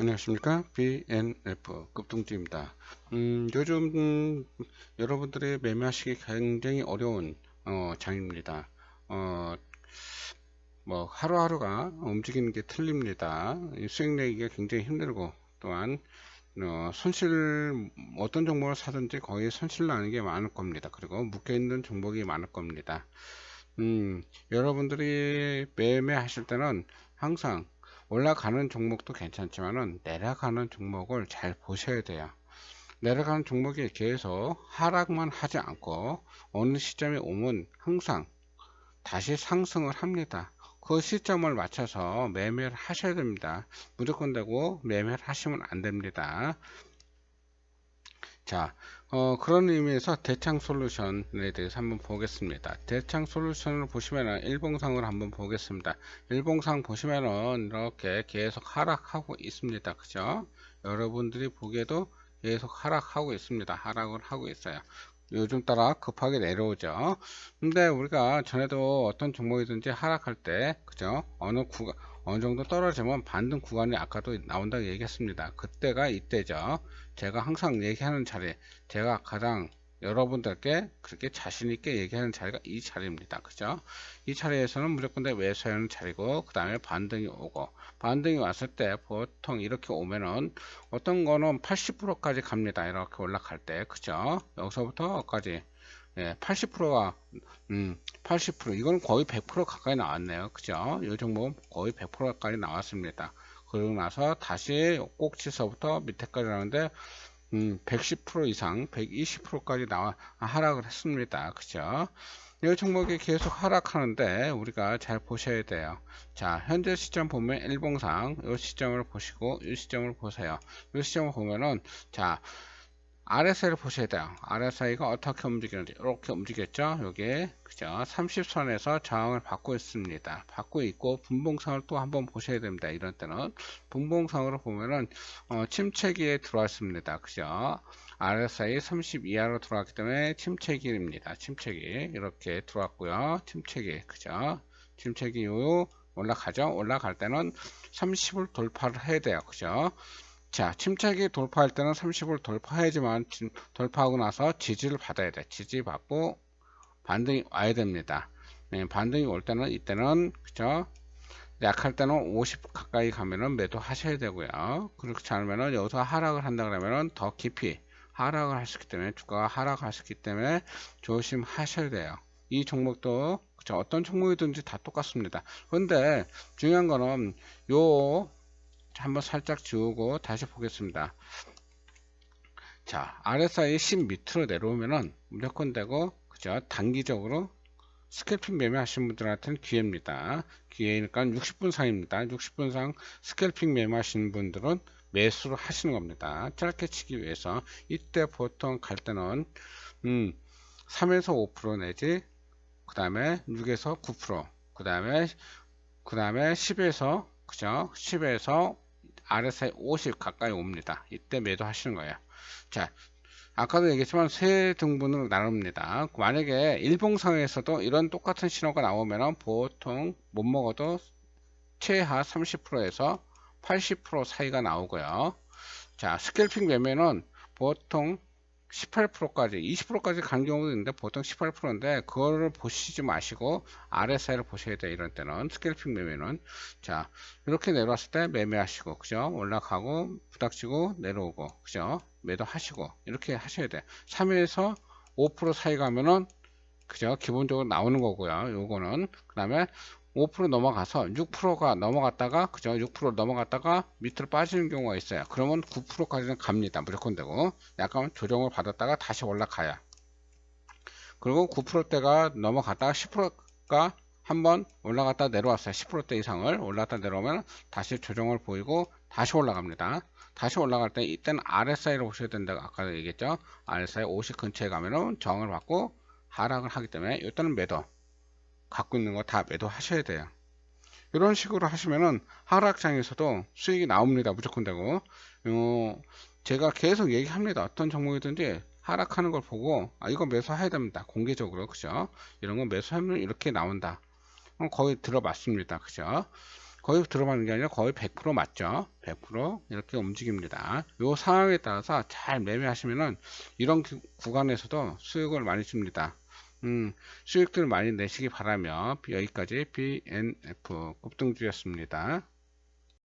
안녕하십니까? BNF 급등주입니다. 음, 요즘 음, 여러분들의 매매하시기 굉장히 어려운 어, 장입니다. 어, 뭐 하루하루가 움직이는 게 틀립니다. 수익 내기가 굉장히 힘들고 또한 어, 손실 어떤 종목을 사든지 거의 손실 나는 게 많을 겁니다. 그리고 묶여 있는 종목이 많을 겁니다. 음, 여러분들이 매매하실 때는 항상 올라가는 종목도 괜찮지만은 내려가는 종목을 잘 보셔야 돼요. 내려가는 종목이 계속 하락만 하지 않고 어느 시점에 오면 항상 다시 상승을 합니다. 그 시점을 맞춰서 매매를 하셔야 됩니다. 무조건 되고 매매를 하시면 안 됩니다. 자, 어, 그런 의미에서 대창 솔루션에 대해서 한번 보겠습니다. 대창 솔루션을 보시면은 일봉상을 한번 보겠습니다. 일봉상 보시면은 이렇게 계속 하락하고 있습니다. 그죠? 여러분들이 보기에도 계속 하락하고 있습니다. 하락을 하고 있어요. 요즘 따라 급하게 내려오죠. 근데 우리가 전에도 어떤 종목이든지 하락할 때, 그죠? 어느 구간, 어느 정도 떨어지면 반등 구간이 아까도 나온다고 얘기했습니다. 그때가 이때죠. 제가 항상 얘기하는 자리, 제가 가장 여러분들께 그렇게 자신 있게 얘기하는 자리가 이 자리입니다. 그죠? 이 자리에서는 무조건 다 매수하는 자리고 그 다음에 반등이 오고 반등이 왔을 때 보통 이렇게 오면은 어떤 거는 80%까지 갑니다. 이렇게 올라갈 때 그죠? 여기서부터까지 예, 80%가 음, 80% 이건 거의 100% 가까이 나왔네요. 그죠? 이 종목 거의 100% 가까이 나왔습니다. 그러고 나서 다시 꼭지서부터 밑에까지 나오는데 음, 110% 이상 120%까지 나와 하락을 했습니다. 그죠? 이 종목이 계속 하락하는데 우리가 잘 보셔야 돼요. 자, 현재 시점 보면 일봉상 이 시점을 보시고 이 시점을 보세요. 이 시점을 보면은 자, RSI를 보셔야 돼요. RSI가 어떻게 움직이는지 이렇게 움직였죠. 여기 그죠? 30선에서 저항을 받고 있습니다. 받고 있고 분봉상을 또 한번 보셔야 됩니다. 이런 때는 분봉상으로 보면은 어, 침체기에 들어왔습니다. 그죠? RSI 30 이하로 들어왔기 때문에 침체기입니다. 침체기 이렇게 들어왔고요. 침체기 그죠? 침체기 이후 올라가죠. 올라갈 때는 30을 돌파를 해야 돼요. 그죠? 자, 침착이 돌파할 때는 30을 돌파해야지만 돌파하고 나서 지지를 받아야 돼. 지지 받고 반등이 와야 됩니다. 네, 반등이 올 때는 이때는 그죠? 약할 때는 50 가까이 가면은 매도 하셔야 되고요. 그렇지 않으면은 여기서 하락을 한다 그러면은 더 깊이 하락을 하셨기 때문에 주가가 하락하셨기 때문에 조심하셔야 돼요. 이 종목도 그쵸? 어떤 종목이든지 다 똑같습니다. 그런데 중요한 거는 요 한번 살짝 지우고 다시 보겠습니다. 자, RSI 10 밑으로 내려오면은 무조건 되고, 그죠? 단기적으로 스캘핑 매매하시는 분들한테는 기회입니다. 기회니까 60분 상입니다. 60분 상 스캘핑 매매하시는 분들은 매수를 하시는 겁니다. 짧게 치기 위해서 이때 보통 갈 때는 음, 3에서 5% 내지 그 다음에 6에서 9%그 다음에 그 다음에 10에서 그죠? 10에서 RSI 50 가까이 옵니다. 이때 매도 하시는 거예요. 자, 아까도 얘기했지만 세 등분으로 나눕니다. 만약에 일봉상에서도 이런 똑같은 신호가 나오면 보통 못 먹어도 최하 30%에서 80% 사이가 나오고요. 자, 스캘핑 매매는 보통 18%까지 20%까지 간 경우도 있는데 보통 18%인데 그거를 보시지 마시고 RSI를 보셔야 돼요 이런 때는. 스캘핑 매매는. 자 이렇게 내려왔을 때 매매하시고 그죠? 올라가고 부닥치고 내려오고 그죠? 매도 하시고 이렇게 하셔야 돼 3에서 5% 사이 가면은 그죠? 기본적으로 나오는 거고요. 요거는. 그 다음에 5% 넘어가서 6%가 넘어갔다가 그죠? 6% 넘어갔다가 밑으로 빠지는 경우가 있어요. 그러면 9%까지는 갑니다. 무조건 되고. 약간 조정을 받았다가 다시 올라가요 그리고 9%대가 넘어갔다가 10%가 한번 올라갔다 내려왔어요. 10%대 이상을 올라갔다 내려오면 다시 조정을 보이고 다시 올라갑니다. 다시 올라갈 때 이때는 RSI를 보셔야 된다고 아까 얘기했죠? RSI 50 근처에 가면은 저항을 받고 하락을 하기 때문에 이때는 매도 갖고 있는 거 다 매도하셔야 돼요. 이런 식으로 하시면은 하락장에서도 수익이 나옵니다. 무조건 되고. 어, 제가 계속 얘기합니다. 어떤 종목이든지 하락하는 걸 보고 아, 이거 매수해야 됩니다. 공개적으로 그죠? 이런 거 매수하면 이렇게 나온다. 어, 거의 들어봤습니다. 그죠? 거의 들어봤는 게 아니라 거의 100% 맞죠? 100% 이렇게 움직입니다. 이 상황에 따라서 잘 매매하시면은 이런 구간에서도 수익을 많이 줍니다. 음, 수익들 많이 내시기 바라며 여기까지 BNF 곱등주였습니다.